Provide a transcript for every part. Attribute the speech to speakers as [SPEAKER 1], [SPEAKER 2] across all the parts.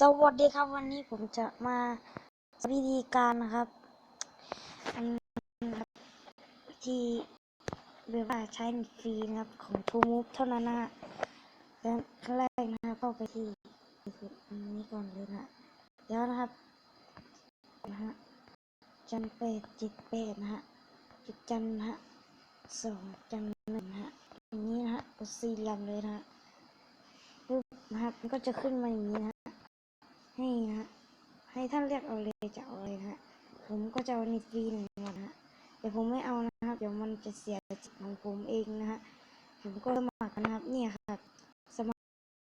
[SPEAKER 1] สวัสดีครับวันนี้ผมจะมาวิธีการนะครับที่เรียกว่าใช้ฟรีนะครับของ t ูมูฟเท่านั้นนะฮะแล้วขั้นแรกนะครับเข้าไปที่นี้ก่อนเลยนะเดี๋ยวนะครับนะฮะจันเป็ดจิตเป็ดนะฮะจิตจันนะฮะสองจันหนึ่งนะฮะอย่างนี้นะฮะกดสี่ลี่ยมเลยนะฮะปึ๊บนะครับมันก็จะขึ้นมาอย่างนี้นะ ให้นะฮะให้ท่านเรียกเอาเลยจะเอาเลยนะฮะผมก็จะเอาในฟรีหนึ่งวันนะฮะแต่ผมไม่เอานะครับ เดี๋ยวมันจะเสียจิตของผมเองนะฮะ ผมก็สมัครนะครับ เนี่ยครับ สมัคร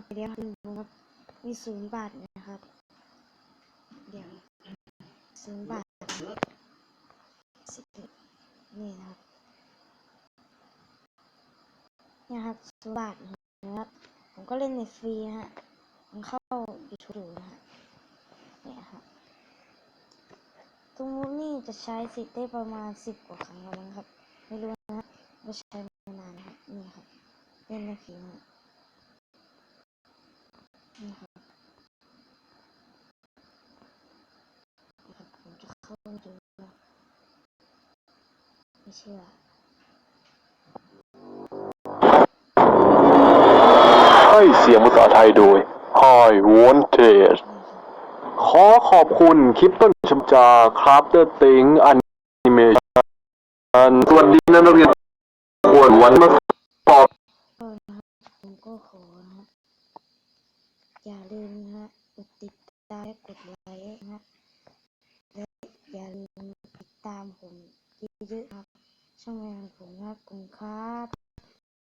[SPEAKER 1] ไปเดียวครับผมครับ มีศูนย์บาทนะครับ เดี๋ยวศูนย์บาทสิบนี่นะครับเนี่ยครับศูนย์บาทนะครับ ผมก็เล่นในฟรีนะฮะผมเข้า YouTube นะฮะเนี่ยครับต รงนู้นนี่จะใช้สิทธิ์ได้ประมาณสิบกว่าครั้งแล้วมั้งครับ ไม่รู้นะว่าใช้มานานครับนี่ครับเล่นในฟรีนะฮะนี่ครับนี่ครับผมจะเข้าไปดูนะไม่เชื่อ
[SPEAKER 2] ให้เสียงภาษาไทยโดย Hi Wanted ขอขอบคุณคลิปต้นชมจาครับเตอร์ติงอันนิเมชันสวัสดีนักเรียนปวดวันมาตอบผมก็ขอนะอย่าลืมนะกดติดตาม
[SPEAKER 1] กดไลค์นะและอย่า
[SPEAKER 2] ลืมติดตามผมเยอะ
[SPEAKER 1] ๆครับช่องแรงผมนะคุณครั
[SPEAKER 2] บ